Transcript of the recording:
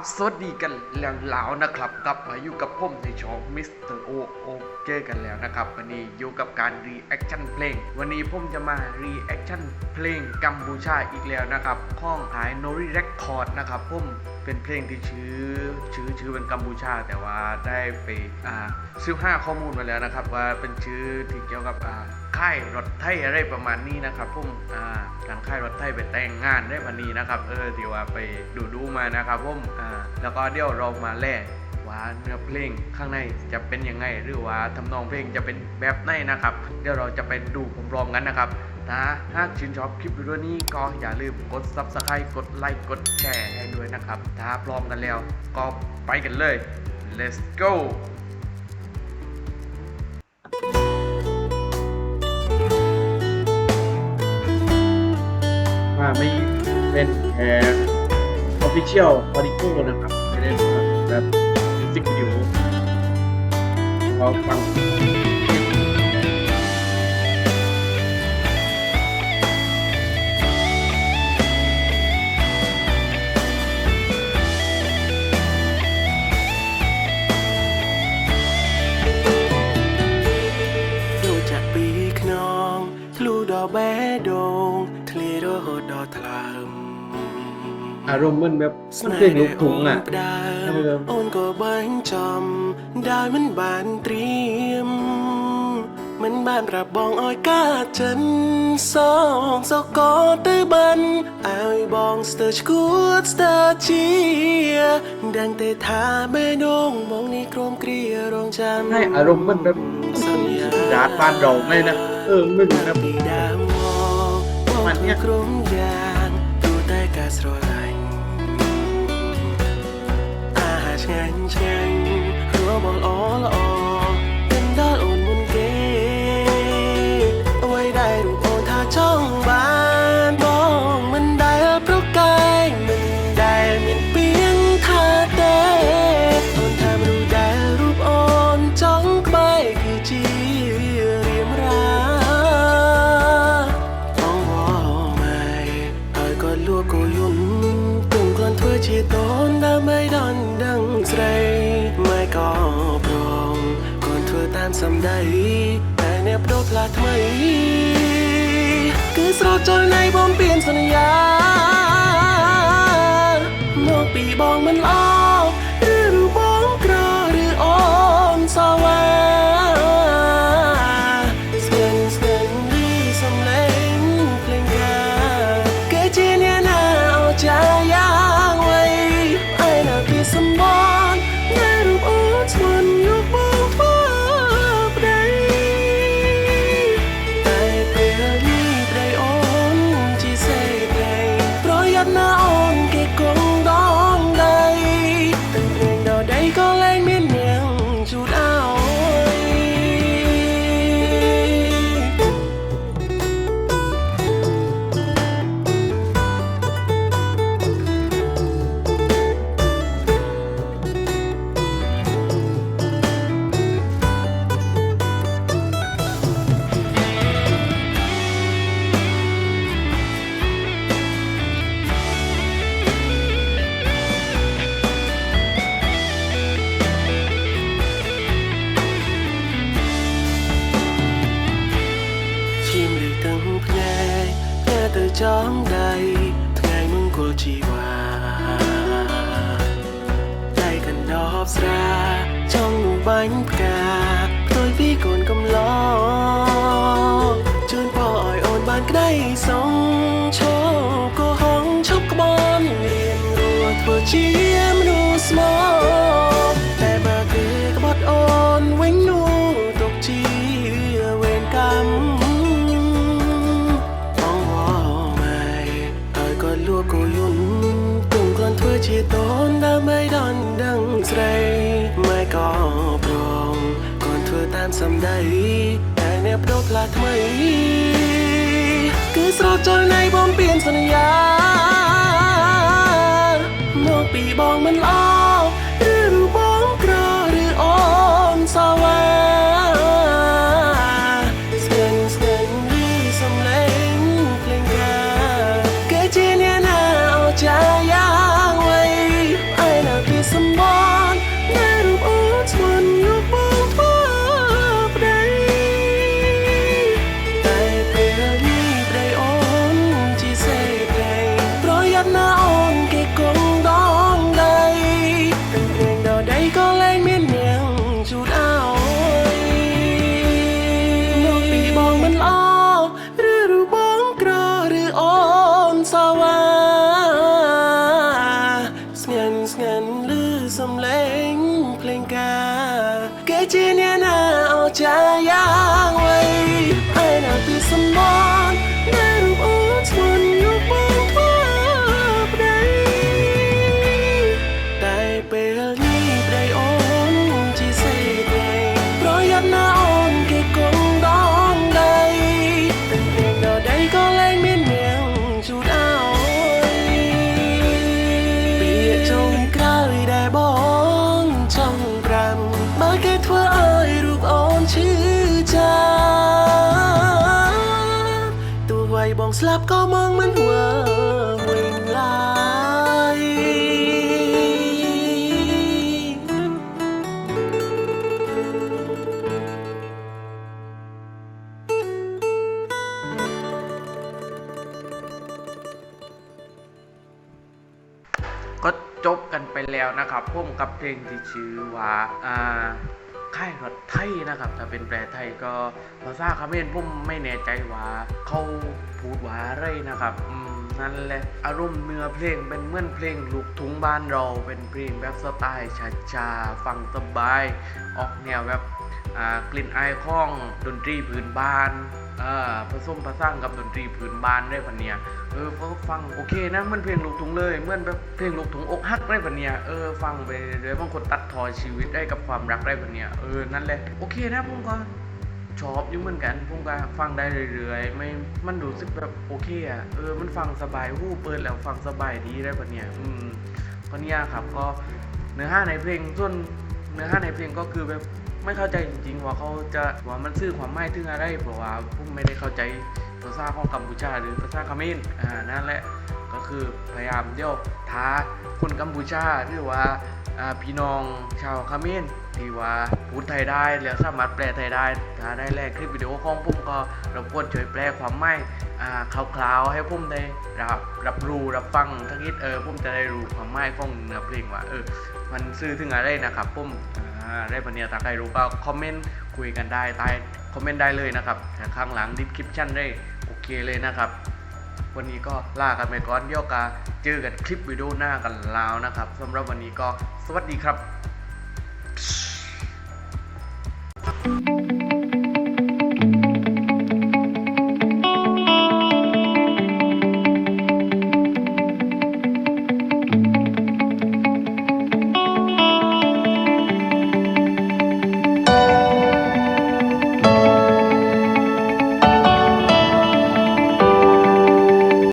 ครับสวัสดีกันแล้วแล้วนะครับกลับมาอยู่กับผมในช่องมิสเตอร์โอโอเคกันแล้วนะครับ วันนี้อยู่กับการรีแอคชั่นเพลง วันนี้ผมจะมารีแอคชั่นเพลงกัมพูชาอีกแล้วนะครับข้องหายโนริเรคคอร์ดนะครับผมเป็นเพลงที่ชื่อชื่อชื่อเป็นกัมพูชา แต่ว่าได้ไปอ่าซื้อห้าข้อมูลมาแล้วนะครับ ว่าเป็นชื่อที่เกี่ยวกับอ่าค่ายรถไทยอะไรประมาณนี้นะครับผมอ่าทางค่ายรถไทยไปแต่งงานได้วันนี้นะครับเออที่ว่าไปดูดูมานะครับผมอ่าแล้วก็เดี๋ยวเรามาแล่ว่าเนื้อเพลงข้างในจะเป็นยังไงหรือว่าทำนองเพลงจะเป็นแบบไหนนะครับ เดี๋ยวเราจะไปดูพร้อมๆกันนะครับ ถ้าหากชื่นชอบคลิปวิดีโอนี้ก็อย่าลืมกด subscribe กดไลค์กดแชร์ให้ด้วยนะครับ ถ้าพร้อมกันแล้วก็ไปกันเลย let's go ว่าไม่เป็นแค่ official audio นะครับไม่ได้มาแบบมิวสิกวิดีโอเราฟัง อารมณ์มันแบบมันเพลงลูกทุ่งอะโอนก็บังจอมได้มันบานเตรียมมันบานรับองอ้อยกาจันสองสกอตอร์บันอายบองสเตอร์ชกูดสเตอร์เชียดังเตทาแม่ดงมองนี่โครมเกลียรองจำให้อารมณ์มันแบบสัญญาดาดบ้านเราไม่นะเออม่เหมือนะปีดามองมันเนี่ยกรุงยานดูแต่กาสรอา หารเชงเชงรัวบอล ដៃតែអ្នកបដូរផ្លាស់ថ្មី គឺស្រោចចូលនៃបងពៀនសន្យាមកពីបងមិនល្អ ចំដីថ្ងៃមង្គលជីវាដៃកណ្ដោបស្រាចង់បាញ់ផ្កាផ្ទុយពីកូនកំឡងជូនពរឲ្យអូនបានក្តីសងឈោកោហងឈប់ក្បន់រៀនរួធ្វើជា សម្ដីតែអ្នកប្រកផ្លាថ្មី គឺស្រោចចូលនៃបំពេញសន្យា សំឡេងភ្លេងការ គេជាអ្នកណាអស្ចារ្យា สลับก็มองมันว่าวิ่งไล่ก็จบกันไปแล้วนะครับพุ่มกับเพลงที่ชื่อว่าอ่า ยรถไทยนะครับ ถ้าเป็นแปลไทยก็ภาษาคาเมนผมไม่แน่ใจว่าเขาพูดว่าอะไรนะครับนั่นแหละอารมณ์เนื้อเพลงเป็นเหมือนเพลงลูกทุ่งบ้านเราเป็นเพลงแบบสไตล์ช้าๆฟังสบาย ออกแนวแบบ กลิ่นอายของดนตรีพื้นบ้านผสมผสานกับดนตรีพื้นบ้านได้ปะเนี่ยเออฟังโอเคนะมันเพลงลูกทุ่งเลยเหมือนแบบเพลงลูกทุ่งอกหักได้ปะเนี่ยเออฟังไปเรื่อยบางคนตัดทอชีวิตได้กับความรักได้ปะเนี่ยเออนั่นแหละโอเคนะผมก็ชอบอยู่เหมือนกันผมก็ฟังได้เรื่อยๆไม่มันรู้สึกแบบโอเคอะเออมันฟังสบายหูเปิดแล้วฟังสบายดีได้ปะเนี่ยอืมก็เนี่ยครับก็เนื้อหาในเพลงส่วนเนื้อหาในเพลงก็คือแบบ ไม่เข้าใจจริงๆ ว่าเขาจะว่ามันสื่อความหมายถึงอะไรเพราะว่าผมไม่ได้เข้าใจภาษาของกัมพูชาหรือภาษาเขมรอ่านั่นแหละก็คือพยายามเดี๋ยวท้าคนกัมพูชาหรือว่าพี่น้องชาวเขมรที่ว่าพูดไทยได้แล้วสามารถแปลไทยได้ถ้าได้แลกคลิปวิดีโอของผมก็รบกวนช่วยแปลความหมายอ่คร่าวๆให้ผมได้รับรับรู้รับฟังทั้งนิดเออผมจะได้รู้ความหมายของเนื้อเพลงว่าเออมันซื่อถึงอะไรนะครับผมอ่า ได้ปะเนี่ยถ้าใครรู้ก็คอมเมนต์คุยกันได้ใต้คอมเมนต์ได้เลยนะครับแต่ข้างหลังดิสคริปชั่นได้โอเคเลยนะครับ วันนี้ก็ลากันไปก่อนเดี๋ยวกาเจอกันคลิปวิดีโอหน้ากันแล้วนะครับสำหรับวันนี้ก็สวัสดีครับ